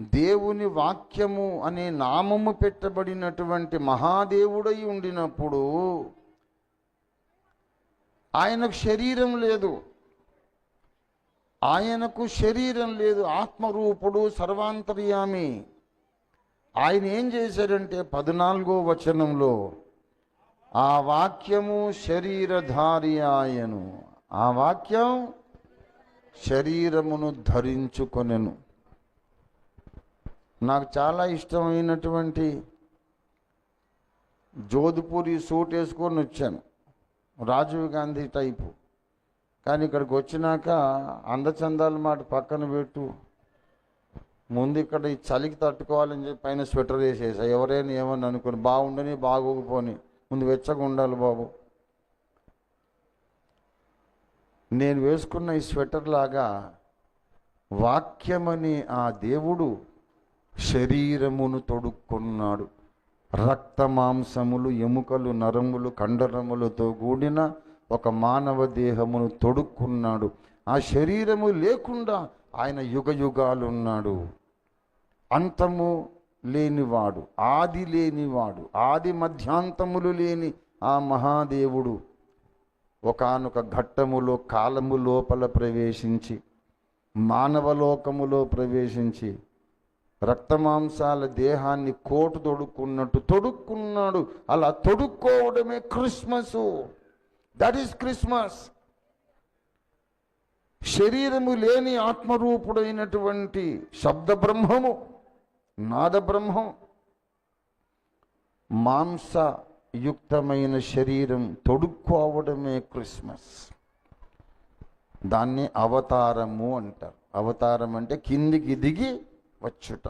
దేవుని వాక్యము అనే నామము పెట్టబడినటువంటి మహాదేవుడై ఉండినప్పుడు ఆయనకు శరీరం లేదు. ఆయనకు శరీరం లేదు. ఆత్మరూపుడు సర్వాంతర్యామి. ఆయన ఏం చేశాడంటే పద్నాలుగో వచనంలో ఆ వాక్యము శరీరధారి ఆయను. ఆ వాక్యం శరీరమును ధరించుకొనెను. నాకు చాలా ఇష్టమైనటువంటి జోధ్పూరి సూట్ వేసుకొని వచ్చాను. రాజీవ్ గాంధీ టైపు. కానీ ఇక్కడికి వచ్చినాక అందచందాల మాట పక్కన పెట్టు. ముందు ఇక్కడ ఈ చలికి తట్టుకోవాలని చెప్పి పైన స్వెటర్ వేసేసా. ఎవరైనా ఏమని అనుకుని బాగుండని బాగోకపోని ముందు వెచ్చగా ఉండాలి బాబు. నేను వేసుకున్న ఈ స్వెటర్ లాగా వాక్యమని ఆ దేవుడు శరీరమును తొడుక్కున్నాడు. రక్త మాంసములు ఎముకలు నరములు కండరములతో కూడిన ఒక మానవ దేహమును తొడుక్కున్నాడు. ఆ శరీరము లేకుండా ఆయన యుగ యుగాలు ఉన్నాడు అంతము లేనివాడు ఆది లేనివాడు ఆది మధ్యాంతములు లేని ఆ మహాదేవుడు ఒకానొక ఘట్టములో కాలము లోపల ప్రవేశించి మానవలోకములో ప్రవేశించి రక్తమాంసాల దేహాన్ని కోటు తొడుక్కున్నట్టు తొడుక్కున్నాడు. అలా తొడుక్కోవడమే క్రిస్మస్. దట్ ఈస్ క్రిస్మస్ శరీరము లేని ఆత్మరూపుడైనటువంటి శబ్ద బ్రహ్మము నాద బ్రహ్మం మాంసయుక్తమైన శరీరం తొడుక్కోవడమే క్రిస్మస్. దాన్ని అవతారము అంటారు. అవతారం అంటే కిందికి దిగి what should